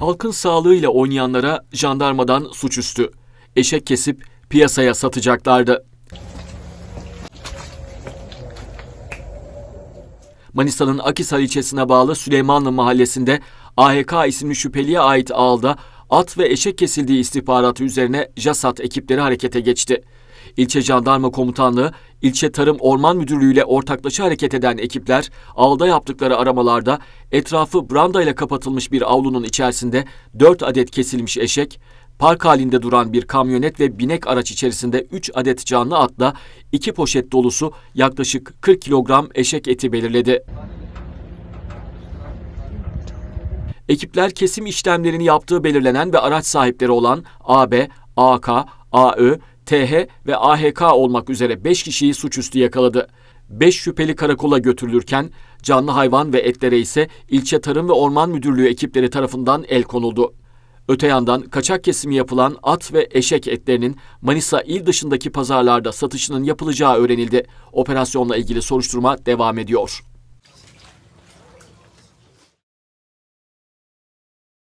Halkın sağlığıyla oynayanlara jandarmadan suçüstü. Eşek kesip piyasaya satacaklardı. Manisa'nın Akisar ilçesine bağlı Süleymanlı mahallesinde AHK isimli şüpheliye ait ağılda at ve eşek kesildiği istihbaratı üzerine JASAT ekipleri harekete geçti. İlçe Jandarma Komutanlığı, İlçe Tarım Orman Müdürlüğü ile ortaklaşa hareket eden ekipler ağılda yaptıkları aramalarda etrafı branda ile kapatılmış bir avlunun içerisinde 4 adet kesilmiş eşek, park halinde duran bir kamyonet ve binek araç içerisinde 3 adet canlı atla 2 poşet dolusu yaklaşık 40 kilogram eşek eti belirledi. Ekipler kesim işlemlerini yaptığı belirlenen ve araç sahipleri olan AB, AK, AÖ, TH ve AHK olmak üzere 5 kişiyi suçüstü yakaladı. 5 şüpheli karakola götürülürken canlı hayvan ve etlere ise İlçe Tarım ve Orman Müdürlüğü ekipleri tarafından el konuldu. Öte yandan kaçak kesimi yapılan at ve eşek etlerinin Manisa il dışındaki pazarlarda satışının yapılacağı öğrenildi. Operasyonla ilgili soruşturma devam ediyor.